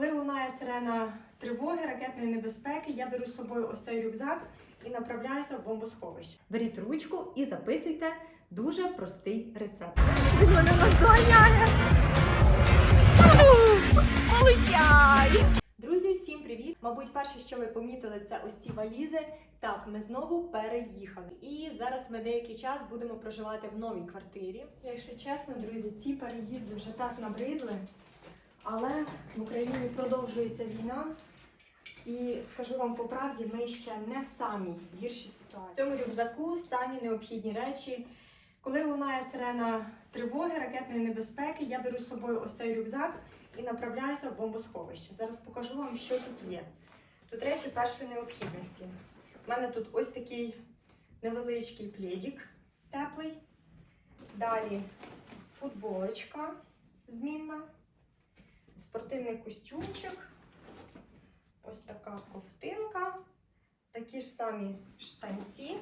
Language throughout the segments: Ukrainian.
Коли лунає сирена тривоги, ракетної небезпеки, я беру з собою ось цей рюкзак і направляюся в бомбосховище. Беріть ручку і записуйте дуже простий рецепт. Друзі, всім привіт! Мабуть, перше, що ви помітили, це ось ці валізи. Так, ми знову переїхали. І зараз ми деякий час будемо проживати в новій квартирі. Якщо чесно, друзі, ці переїзди вже так набридли, але в Україні продовжується війна. І скажу вам по правді, ми ще не в самій гіршій ситуації. В цьому рюкзаку самі необхідні речі. Коли лунає сирена тривоги, ракетної небезпеки, я беру з собою ось цей рюкзак і направляюся в бомбосховище. Зараз покажу вам, що тут є. Тут речі першої необхідності. У мене тут ось такий невеличкий пледик теплий. Далі футболочка змінна, спортивний костюмчик, ось така ковтинка, такі ж самі штанці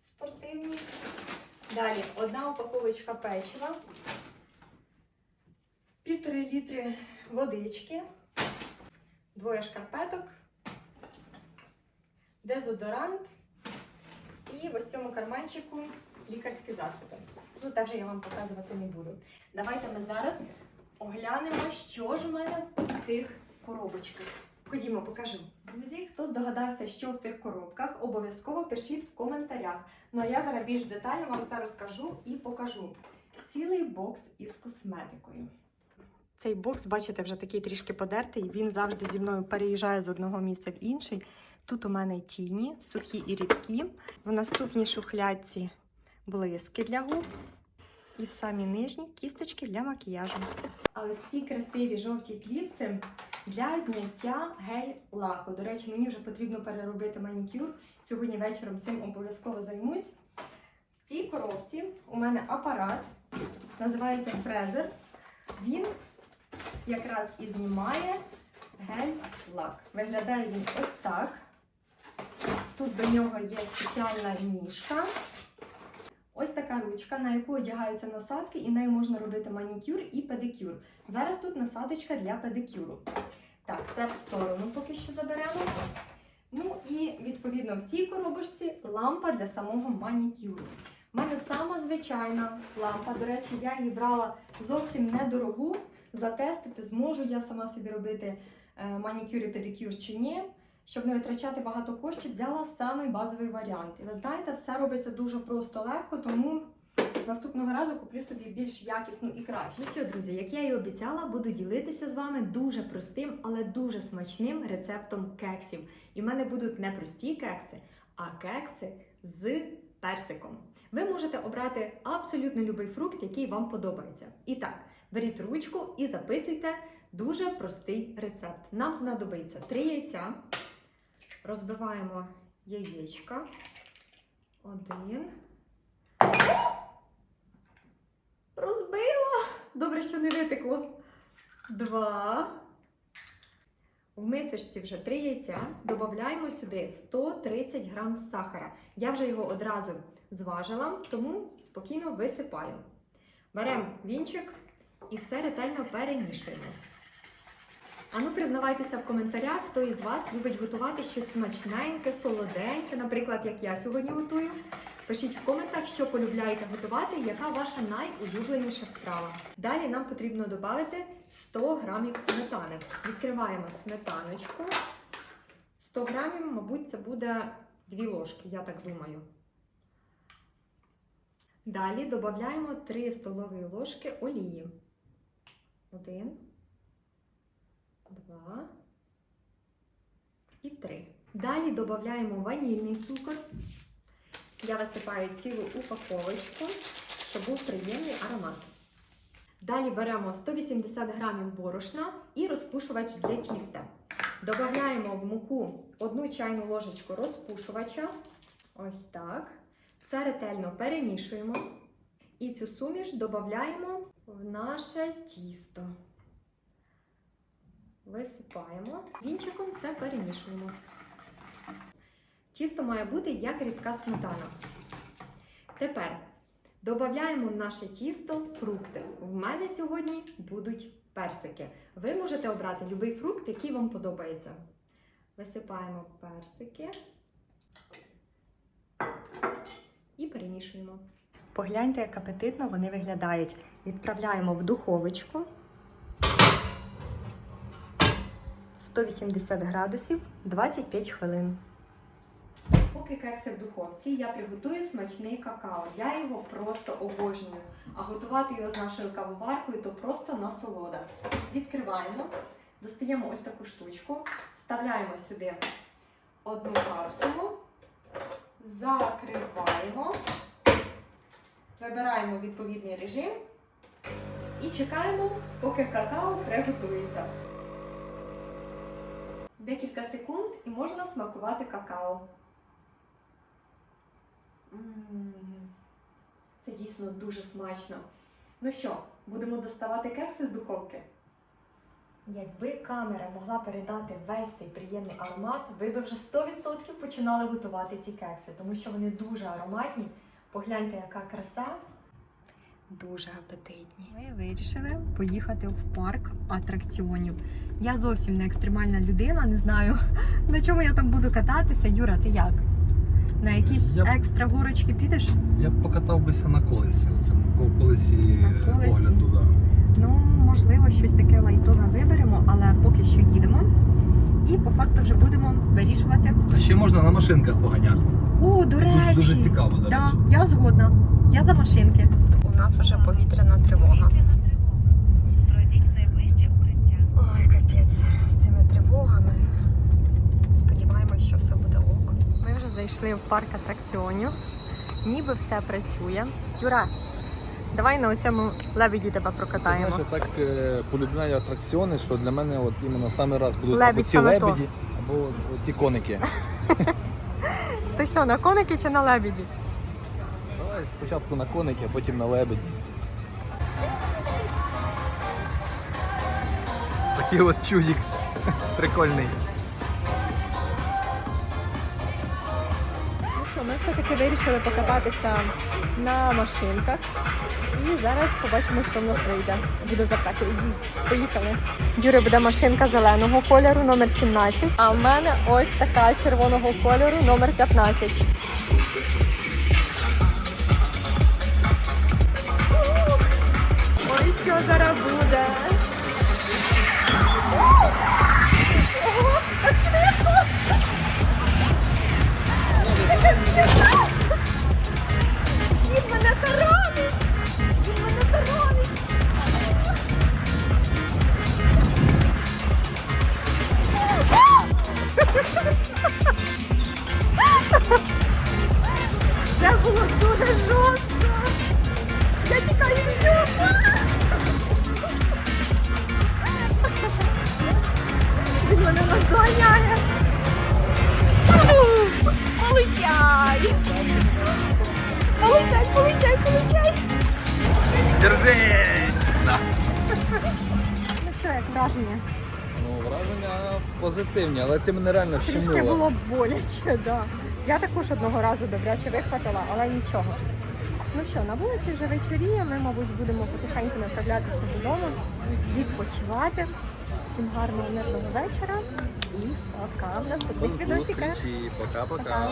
спортивні. Далі одна упаковочка печива, півтори літри водички, двоє шкарпеток, дезодорант і в ось цьому карманчику лікарські засоби. Ну, теж я вам показувати не буду. Давайте ми зараз оглянемо, що ж в мене в цих коробочках. Ходімо, покажу. Друзі, хто здогадався, що в цих коробках, обов'язково пишіть в коментарях. Ну а я зараз більш детально вам все розкажу і покажу. Цілий бокс із косметикою. Цей бокс, бачите, вже такий трішки подертий. Він завжди зі мною переїжджає з одного місця в інший. Тут у мене тіні, сухі і рідкі. В наступній шухлядці блиски для губ. І в самій нижній кісточки для макіяжу. А ось ці красиві жовті кліпси для зняття гель-лаку. До речі, мені вже потрібно переробити манікюр. Сьогодні вечором цим обов'язково займусь. В цій коробці у мене апарат, називається фрезер. Він якраз і знімає гель-лак. Виглядає він ось так. Тут до нього є спеціальна ніжка. Ось така ручка, на яку одягаються насадки, і нею можна робити манікюр і педикюр. Зараз тут насадочка для педикюру. Так, це в сторону поки що заберемо. Ну і відповідно в цій коробочці лампа для самого манікюру. У мене сама звичайна лампа. До речі, я її брала зовсім недорогу. Затестити, зможу я сама собі робити е, манікюр і педикюр чи ні. Щоб не витрачати багато коштів, взяла самий базовий варіант. І ви знаєте, все робиться дуже просто легко, тому наступного разу куплю собі більш якісну і кращу. Ну що, друзі, як я і обіцяла, буду ділитися з вами дуже простим, але дуже смачним рецептом кексів. І в мене будуть не прості кекси, а кекси з персиком. Ви можете обрати абсолютно будь-який фрукт, який вам подобається. І так, беріть ручку і записуйте дуже простий рецепт. Нам знадобиться 3 яйця. Розбиваємо яєчка. Один. Розбила! Добре, що не витекло. Два. В мисочці вже 3 яйця. Додаємо сюди 130 грам сахара. Я вже його одразу зважила, тому спокійно висипаю. Беремо вінчик і все ретельно перемішуємо. А ну признавайтеся в коментарях, хто із вас любить готувати щось смачненьке, солоденьке, наприклад, як я сьогодні готую. Пишіть в коментах, що полюбляєте готувати, яка ваша найулюбленіша страва. Далі нам потрібно додати 100 грамів сметани. Відкриваємо сметаночку. 100 грамів, мабуть, це буде 2 ложки, я так думаю. Далі додаємо 3 столові ложки олії. Один, два і три. Далі додаємо ванільний цукор. Я висипаю цілу упаковочку, щоб був приємний аромат. Далі беремо 180 грамів борошна і розпушувач для тіста. Додаємо в муку одну чайну ложечку розпушувача. Ось так. Все ретельно перемішуємо. І цю суміш додаємо в наше тісто. Висипаємо. Вінчиком все перемішуємо. Тісто має бути як рідка сметана. Тепер додаємо в наше тісто фрукти. В мене сьогодні будуть персики. Ви можете обрати будь-який фрукт, який вам подобається. Висипаємо персики і перемішуємо. Погляньте, як апетитно вони виглядають. Відправляємо в духовочку 180 градусів 25 хвилин. Поки кекси в духовці, я приготую смачний какао. Я його просто обожнюю. А готувати його з нашою кавоваркою то просто насолода. Відкриваємо, достаємо ось таку штучку, вставляємо сюди одну капсулу, закриваємо. Вибираємо відповідний режим і чекаємо, поки какао приготується. Декілька секунд і можна смакувати какао. Це дійсно дуже смачно. Ну що, будемо доставати кекси з духовки? Якби камера могла передати весь цей приємний аромат, ви б вже 100% починали готувати ці кекси, тому що вони дуже ароматні. Погляньте, яка краса. Дуже апетитні. Ми вирішили поїхати в парк атракціонів. Я зовсім не екстремальна людина, не знаю на чому я там буду кататися. Юра, ти як? На якісь Я екстра горочки підеш? Я б покатав бися на колесі, оцьому колесі, На колесі? огляду. Да. Ну, можливо, щось таке лайтове виберемо, але поки що їдемо. І по факту вже будемо вирішувати. А ще можна на машинках поганяти. О, до речі! Дуже, дуже цікаво, до Да, речі. я згодна. Я за машинки. У нас вже повітряна тривога. Пройдіть в найближче укриття. Ой, капець з цими тривогами. Сподіваємось, що все буде ок. Ми вже зайшли в парк атракціонів. Ніби все працює. Юра, давай на оцьому лебеді тебе прокатаємо. Знаєш, я так е, полюбляю атракціони, що для мене от іменно саме раз будуть Лебідь або ці саме то. лебеді, або ті коники. Ти що, на коники чи на лебеді? Спочатку на коники, а потім на лебеді. Такий от чудик прикольний. Ну що, ми все-таки вирішили покататися на машинках. І зараз побачимо, що в нас вийде. Буде запекло. Поїхали. Юри буде машинка зеленого кольору, номер 17. А в мене ось така червоного кольору, номер 15. Получай, получай, получай! Держись! Да. Ну що, як враження? Ну, враження позитивні, але ти мене реально Трішки було боляче, да. Я також одного разу добряче вихватила, але нічого. Ну що, на вулиці вже вечоріє, ми, мабуть, будемо потихеньку направлятися додому, відпочивати. Всім гарного мирного вечора і пока в наступних До відосиках. пока-пока. Пока.